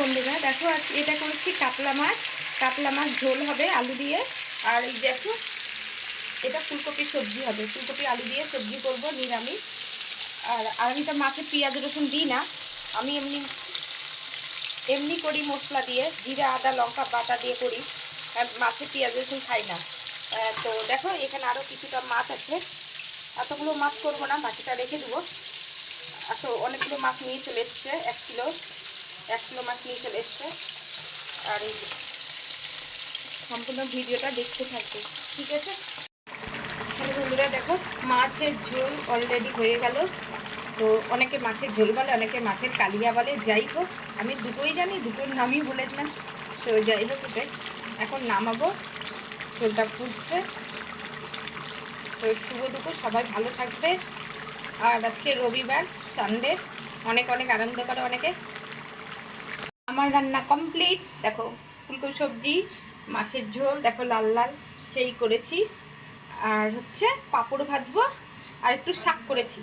বন্ধুরা, দেখো আজ এটা করেছি কাতলা মাছ। কাতলা মাছ ঝোল হবে আলু দিয়ে। আর এই দেখো, এটা ফুলকপির সবজি হবে। ফুলকপি, আলু দিয়ে সবজি করব নিরামিষ। আর আর আমি তো মাছে পেঁয়াজ, রসুন দিই না। আমি এমনি এমনি করি মশলা দিয়ে। জিরা, আদা, লঙ্কা, বাটা দিয়ে করি। মাছে পেঁয়াজ, রসুন খাই না। তো দেখো, এখানে আরও কিছুটা মাছ আছে। এতগুলো মাছ করব না, বাকিটা রেখে দেবো। এত অনেকগুলো মাছ নিয়ে চলে এসছে, এক কিলো। এক কিলো মাছ নিয়ে চলে এসছে। আর এই সম্পূর্ণ ভিডিওটা দেখতে থাকবে, ঠিক আছে? বন্ধুরা দেখো, মাছের ঝোল অলরেডি হয়ে গেল। তো অনেকে মাছের ঝোল বলে, অনেকে মাছের কালিয়া বলে। যাই হোক, আমি দুটোই জানি, দুটোর নামই বলেছিলাম তো যাই হোক, ওকে। এখন নামাবো। ঝোলটা ফুটছে। তো শুভ দুপুর, সবাই ভালো থাকবে। আর আজকে রবিবার সানডে অনেক অনেক আনন্দ করে অনেকে। আমার রান্না কমপ্লিট দেখো, ফুলকপি সবজি, মাছের ঝোল, দেখো লাল লাল, সেই করেছি। আর হচ্ছে পাঁপড় ভাজবো, আর একটু শাক করেছি।